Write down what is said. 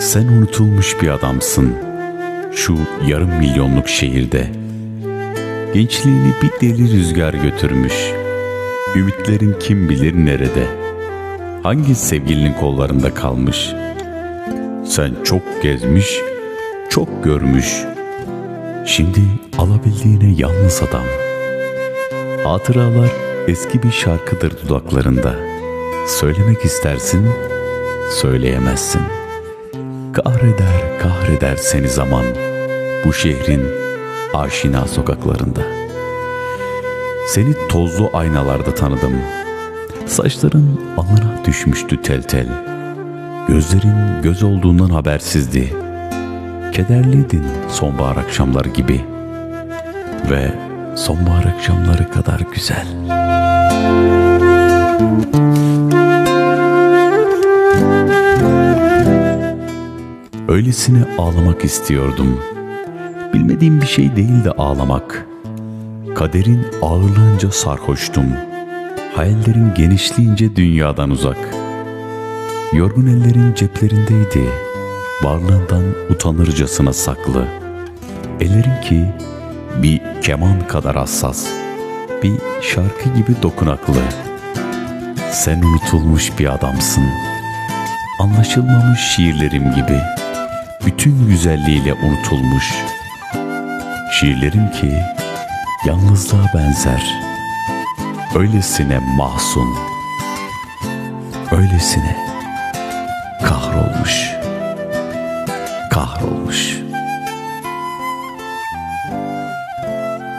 Sen unutulmuş bir adamsın şu yarım milyonluk şehirde. Gençliğini bir deli rüzgar götürmüş. Ümitlerin kim bilir nerede. Hangi sevgilinin kollarında kalmış. Sen çok gezmiş, çok görmüş. Şimdi alabildiğine yalnız adam. Hatıralar eski bir şarkıdır dudaklarında. Söylemek istersin, söyleyemezsin. Kahreder, kahreder seni zaman bu şehrin aşina sokaklarında. Seni tozlu aynalarda tanıdım. Saçların alına düşmüştü tel tel. Gözlerin göz olduğundan habersizdi. Kederliydin sonbahar akşamları gibi. Ve sonbahar akşamları kadar güzel. Öylesine ağlamak istiyordum. Bilmediğim bir şey değildi ağlamak. Kaderin ağırlığınca sarhoştum. Hayallerin genişliğince dünyadan uzak. Yorgun ellerin ceplerindeydi. Varlığından utanırcasına saklı. Ellerin ki bir keman kadar hassas. Bir şarkı gibi dokunaklı. Sen unutulmuş bir adamsın. Anlaşılmamış şiirlerim gibi bütün güzelliğiyle unutulmuş. Şiirlerim ki yalnızlığa benzer. Öylesine mahzun. Öylesine kahrolmuş.